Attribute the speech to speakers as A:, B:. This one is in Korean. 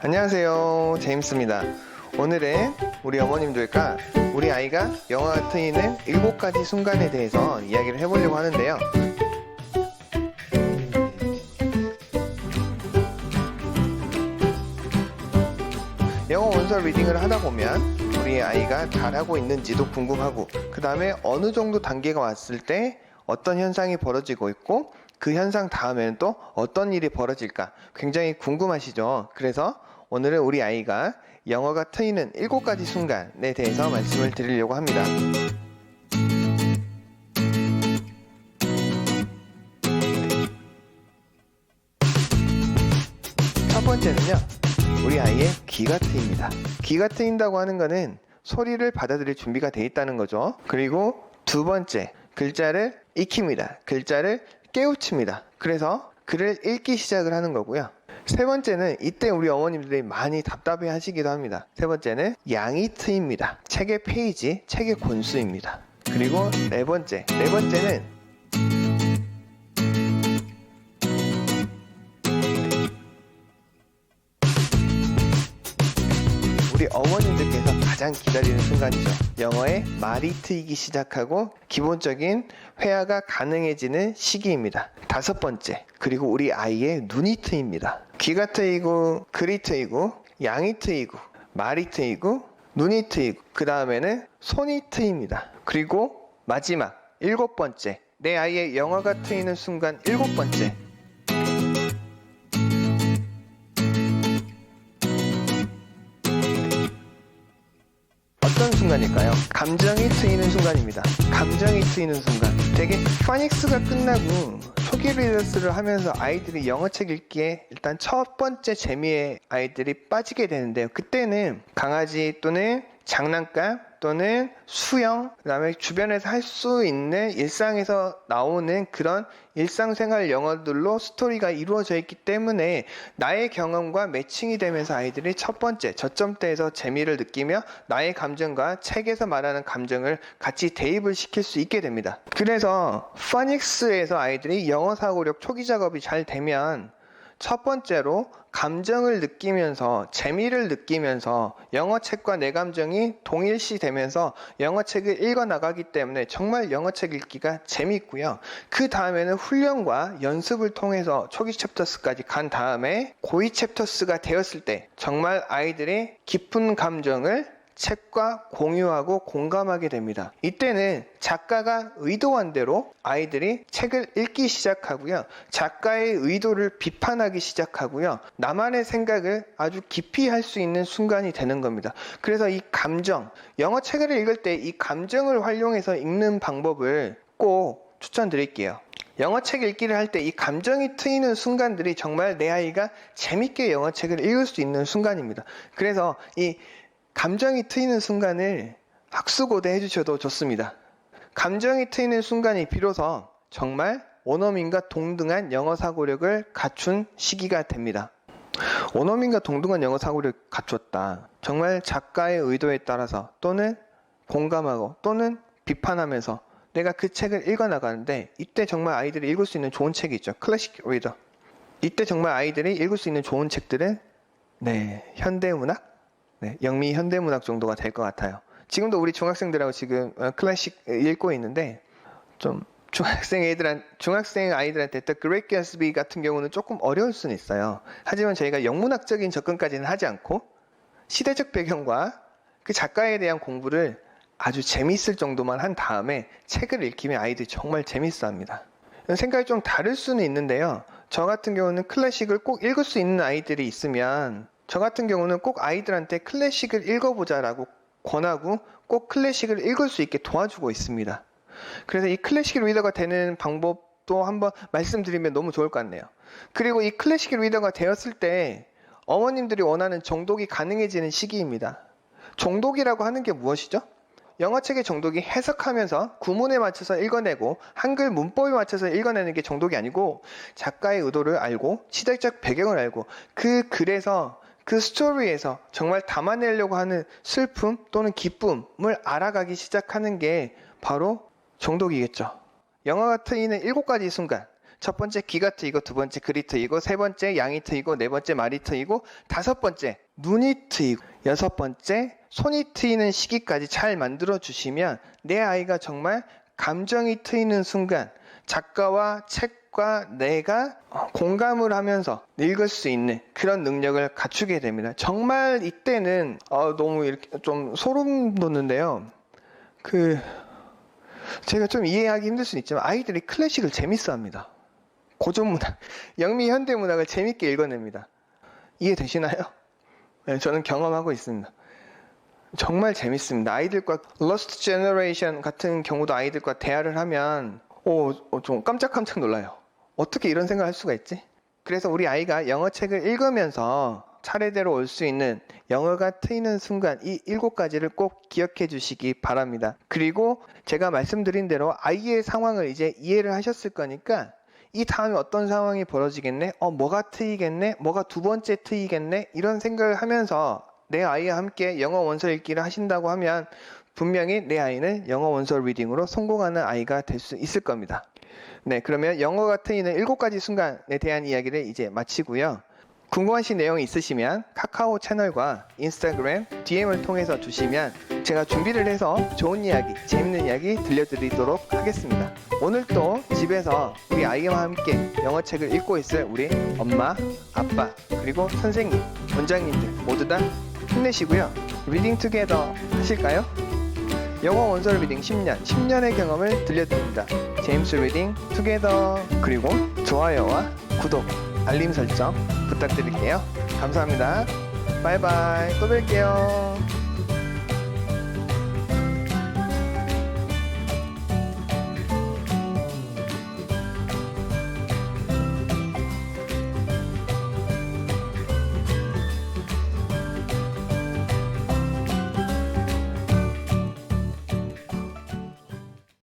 A: 안녕하세요. 제임스입니다. 오늘은 우리 어머님들과 우리 아이가 영화가 트이는 7가지 순간에 대해서 이야기를 해보려고 하는데요. 영어 원서 리딩을 하다 보면 우리 아이가 잘하고 있는지도 궁금하고 그 다음에 어느 정도 단계가 왔을 때 어떤 현상이 벌어지고 있고 그 현상 다음에는 또 어떤 일이 벌어질까 굉장히 궁금하시죠? 그래서 오늘은 우리 아이가 영어가 트이는 7가지 순간에 대해서 말씀을 드리려고 합니다. 첫 번째는요, 우리 아이의 귀가 트입니다. 귀가 트인다고 하는 거는 소리를 받아들일 준비가 돼 있다는 거죠. 그리고 두 번째, 글자를 익힙니다. 글자를 깨우칩니다. 그래서 글을 읽기 시작을 하는 거고요. 세 번째는 이때 우리 어머님들이 많이 답답해 하시기도 합니다. 세 번째는 양이 트입니다. 책의 페이지, 책의 권수입니다. 그리고 네 번째, 네 번째는 우리 어머님들께서 가장 기다리는 순간이죠. 영어의 말이 트이기 시작하고 기본적인 회화가 가능해지는 시기입니다. 다섯 번째, 그리고 우리 아이의 눈이 트입니다. 귀가 트이고, 글이 트이고, 양이 트이고, 말이 트이고, 눈이 트이고, 그 다음에는 손이 트입니다. 그리고 마지막, 일곱 번째, 내 아이의 영어가 트이는 순간 일곱 번째, 순간일까요? 감정이 트이는 순간입니다. 감정이 트이는 순간. 되게 파닉스가 끝나고 초기 리더스를 하면서 아이들이 영어책 읽기에 일단 첫 번째 재미에 아이들이 빠지게 되는데요. 그때는 강아지 또는 장난감 또는 수영, 그 다음에 주변에서 할 수 있는 일상에서 나오는 그런 일상생활 영어들로 스토리가 이루어져 있기 때문에 나의 경험과 매칭이 되면서 아이들이 첫 번째 저점대에서 재미를 느끼며 나의 감정과 책에서 말하는 감정을 같이 대입을 시킬 수 있게 됩니다. 그래서 파닉스에서 아이들이 영어 사고력 초기 작업이 잘 되면 첫 번째로 감정을 느끼면서 재미를 느끼면서 영어책과 내 감정이 동일시 되면서 영어책을 읽어 나가기 때문에 정말 영어책 읽기가 재밌고요. 그 다음에는 훈련과 연습을 통해서 초기 챕터스까지 간 다음에 고이 챕터스가 되었을 때 정말 아이들이 깊은 감정을 책과 공유하고 공감하게 됩니다. 이때는 작가가 의도한 대로 아이들이 책을 읽기 시작하고요. 작가의 의도를 비판하기 시작하고요. 나만의 생각을 아주 깊이 할 수 있는 순간이 되는 겁니다. 그래서 이 감정, 영어 책을 읽을 때 이 감정을 활용해서 읽는 방법을 꼭 추천드릴게요. 영어 책 읽기를 할 때 이 감정이 트이는 순간들이 정말 내 아이가 재밌게 영어 책을 읽을 수 있는 순간입니다. 그래서 이 감정이 트이는 순간을 학수고대 해주셔도 좋습니다. 감정이 트이는 순간이 비로소 정말 원어민과 동등한 영어 사고력을 갖춘 시기가 됩니다. 원어민과 동등한 영어 사고력을 갖췄다. 정말 작가의 의도에 따라서 또는 공감하고 또는 비판하면서 내가 그 책을 읽어 나가는데 이때 정말 아이들이 읽을 수 있는 좋은 책이 있죠. 클래식 리더. 이때 정말 아이들이 읽을 수 있는 좋은 책들은 네, 현대 문학, 네, 영미 현대문학 정도가 될 것 같아요. 지금도 우리 중학생들하고 지금 어, 클래식 읽고 있는데 좀 중학생 애들한 중학생 아이들한테 The Great Gatsby 같은 경우는 조금 어려울 수는 있어요. 하지만 저희가 영문학적인 접근까지는 하지 않고 시대적 배경과 그 작가에 대한 공부를 아주 재밌을 정도만 한 다음에 책을 읽히면 아이들이 정말 재밌어 합니다. 생각이 좀 다를 수는 있는데요. 저 같은 경우는 클래식을 꼭 읽을 수 있는 아이들이 있으면 저 같은 경우는 꼭 아이들한테 클래식을 읽어보자라고 권하고 꼭 클래식을 읽을 수 있게 도와주고 있습니다. 그래서 이 클래식 리더가 되는 방법도 한번 말씀드리면 너무 좋을 것 같네요. 그리고 이 클래식 리더가 되었을 때 어머님들이 원하는 정독이 가능해지는 시기입니다. 정독이라고 하는 게 무엇이죠? 영어책의 정독이 해석하면서 구문에 맞춰서 읽어내고 한글 문법에 맞춰서 읽어내는 게 정독이 아니고 작가의 의도를 알고 시대적 배경을 알고 그 글에서 그 스토리에서 정말 담아내려고 하는 슬픔 또는 기쁨을 알아가기 시작하는 게 바로 정독이겠죠. 영화가 트이는 일곱 가지 순간. 첫 번째 귀가 트이고 두 번째 글이 트이고 세 번째 양이 트이고 네 번째 말이 트이고 다섯 번째 눈이 트이고 여섯 번째 손이 트이는 시기까지 잘 만들어 주시면 내 아이가 정말 감정이 트이는 순간 작가와 책 과 내가 공감을 하면서 읽을 수 있는 그런 능력을 갖추게 됩니다. 정말 이때는 어, 너무 이렇게 좀 소름 돋는데요. 그 제가 좀 이해하기 힘들 수는 있지만 아이들이 클래식을 재밌어 합니다. 고전 문학, 영미 현대 문학을 재밌게 읽어냅니다. 이해되시나요? 네, 저는 경험하고 있습니다. 정말 재밌습니다. 아이들과 Lost Generation 같은 경우도 아이들과 대화를 하면 오, 어, 좀 깜짝깜짝 놀라요. 어떻게 이런 생각을 할 수가 있지? 그래서 우리 아이가 영어 책을 읽으면서 차례대로 올 수 있는 영어가 트이는 순간 이 일곱 가지를 꼭 기억해 주시기 바랍니다. 그리고 제가 말씀드린 대로 아이의 상황을 이제 이해를 하셨을 거니까 이 다음에 어떤 상황이 벌어지겠네? 어, 뭐가 트이겠네? 뭐가 두 번째 트이겠네? 이런 생각을 하면서 내 아이와 함께 영어 원서 읽기를 하신다고 하면 분명히 내 아이는 영어 원서 리딩으로 성공하는 아이가 될 수 있을 겁니다. 네, 그러면 영어가 트이는 일곱 가지 순간에 대한 이야기를 이제 마치고요. 궁금하신 내용이 있으시면 카카오 채널과 인스타그램 DM을 통해서 주시면 제가 준비를 해서 좋은 이야기, 재밌는 이야기 들려드리도록 하겠습니다. 오늘 또 집에서 우리 아이와 함께 영어책을 읽고 있을 우리 엄마, 아빠, 그리고 선생님, 원장님들 모두 다 힘내시고요. 리딩 투게더 하실까요? 영어 원서 리딩 10년, 10년의 경험을 들려드립니다. 제임스 리딩 투게더 그리고 좋아요와 구독, 알림 설정 부탁드릴게요. 감사합니다. 바이바이. 또 뵐게요.